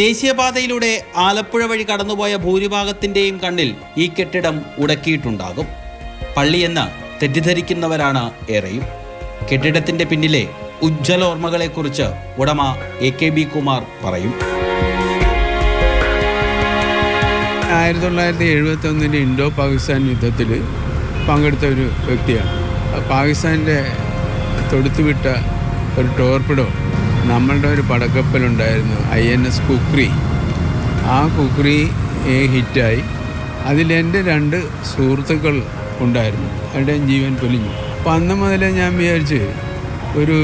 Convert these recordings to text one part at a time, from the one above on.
ദേശീയപാതയിലൂടെ ആലപ്പുഴ വഴി കടന്നുപോയ ഭൂരിഭാഗത്തിന്റെയും കണ്ണിൽ ഈ കെട്ടിടം ഉടക്കിയിട്ടുണ്ടാകും. പള്ളിയെന്ന് തെറ്റിദ്ധരിക്കുന്നവരാണ് ഏറെയും. കെട്ടിടത്തിന്റെ പിന്നിലെ ഉജ്ജ്വല ഓർമ്മകളെക്കുറിച്ച് ഉടമ എ കെ ബി കുമാർ പറയും. ആയിരത്തി തൊള്ളായിരത്തി എഴുപത്തി ഒന്നിന്റെ ഇൻഡോ പാകിസ്ഥാൻ യുദ്ധത്തിൽ പങ്കെടുത്ത ഒരു വ്യക്തിയാണ്. പാകിസ്ഥാന്റെ തൊടുത്തുവിട്ട ഒരു ടോർപ്പിഡോ നമ്മളുടെ ഒരു പടക്കപ്പലുണ്ടായിരുന്നു ഐ എൻ എസ് കുക്രി. ആ കുക്രി ഹിറ്റായി. അതിലെന്റെ രണ്ട് സുഹൃത്തുക്കൾ ഉണ്ടായിരുന്നു. അവരുടെയും ജീവൻ പൊലിഞ്ഞു. അപ്പം അന്ന് മുതലേ ഞാൻ വിചാരിച്ച് ഒരു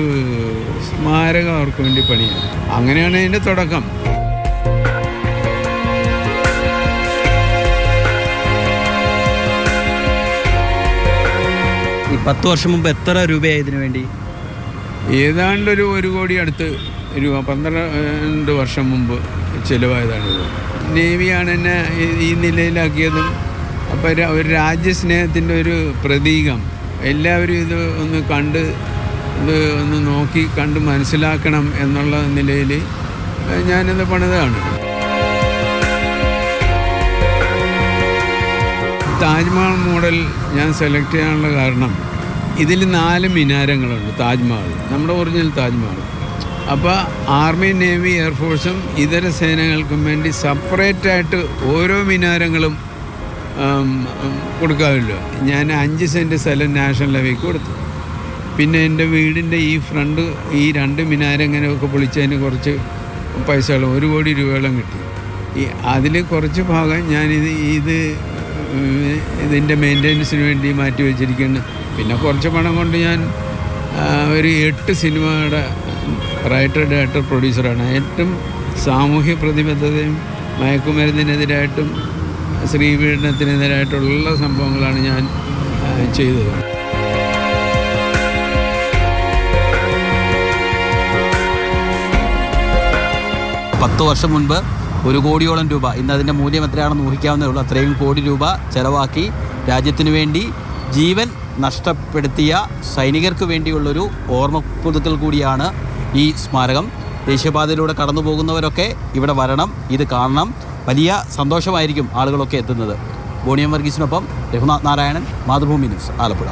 സ്മാരകം അവർക്ക് വേണ്ടി പണിയാം. അങ്ങനെയാണ് അതിന്റെ തുടക്കം. പത്ത് വർഷം മുമ്പ് എത്ര രൂപയായി ഇതിനു വേണ്ടി? ഏതാണ്ട് ഒരു ഒരു കോടി അടുത്ത് രൂപ പന്ത്രണ്ട് വർഷം മുമ്പ് ചിലവായതാണ് നേവിയാണ് എന്നെ ഈ- നിലയിലാക്കിയതും അപ്പോൾ ഒരു- ഒരു രാജ്യസ്നേഹത്തിന്റെ ഒരു പ്രതീകം. എല്ലാവരും ഇത് ഒന്ന് കണ്ട് ഇത് ഒന്ന് നോക്കി കണ്ട് മനസ്സിലാക്കണം എന്നുള്ള നിലയിൽ ഞാനിത് പണിതാണ്. താജ്മഹൽ മോഡൽ ഞാൻ സെലക്ട് ചെയ്യാനുള്ള കാരണം ഇതിൽ നാല് മിനാരങ്ങളുണ്ട് താജ്മഹൽ നമ്മുടെ ഒറിജിനൽ താജ്മഹൽ അപ്പോൾ ആർമി നേവി എയർഫോഴ്സും ഇതര സേനകൾക്കും വേണ്ടി സെപ്പറേറ്റ് ആയിട്ട് ഓരോ മിനാരങ്ങളും കൊടുക്കാമല്ലോ ഞാൻ അഞ്ച് സെന്റ് സ്ഥലം നാഷണൽ ലെവലിൽ കൊടുത്തു. പിന്നെ എന്റെ വീടിന്റെ ഈ ഫ്രണ്ട് ഈ രണ്ട് മിനാരങ്ങനെയൊക്കെ പൊളിച്ചതിന് കുറച്ച് പൈസകൾ ഒരു കോടി രൂപയോളം കിട്ടി. ഈ അതിൽ കുറച്ച് ഭാഗം ഞാനിത് ഇത് ഇതിന്റെ മെയിന്റെനൻസിന് വേണ്ടി മാറ്റി വെച്ചിരിക്കുന്നു. പിന്നെ കുറച്ച് പണം കൊണ്ട് ഞാൻ ഒരു എട്ട് സിനിമയുടെ റൈറ്റർ ഡയറക്ടർ പ്രൊഡ്യൂസറാണ്. ഏറ്റവും സാമൂഹ്യ പ്രതിബദ്ധതയും മയക്കുമരുന്നിനെതിരായിട്ടും സ്ത്രീപീഡനത്തിനെതിരായിട്ടുള്ള സംഭവങ്ങളാണ് ഞാൻ ചെയ്തത്. പത്ത് വർഷം മുൻപ് ഒരു കോടിയോളം രൂപ. ഇന്ന് അതിന്റെ മൂല്യം എത്രയാണെന്ന് ഊഹിക്കാവുന്നേ ഉള്ളൂ. അത്രയും കോടി രൂപ ചെലവാക്കി രാജ്യത്തിനു വേണ്ടി ജീവൻ നഷ്ടപ്പെടുത്തിയ സൈനികർക്ക് വേണ്ടിയുള്ളൊരു ഓർമ്മ പുതുക്കൽ കൂടിയാണ് ഈ സ്മാരകം. ദേശീയപാതയിലൂടെ കടന്നു പോകുന്നവരൊക്കെ ഇവിടെ വരണം. ഇത് കാണണം. വലിയ സന്തോഷമായിരിക്കും ആളുകളൊക്കെ എത്തുന്നത്. ബോണിയം വർഗീസിനൊപ്പം രഘുനാഥ് നാരായണൻ മാതൃഭൂമി ന്യൂസ് ആലപ്പുഴ.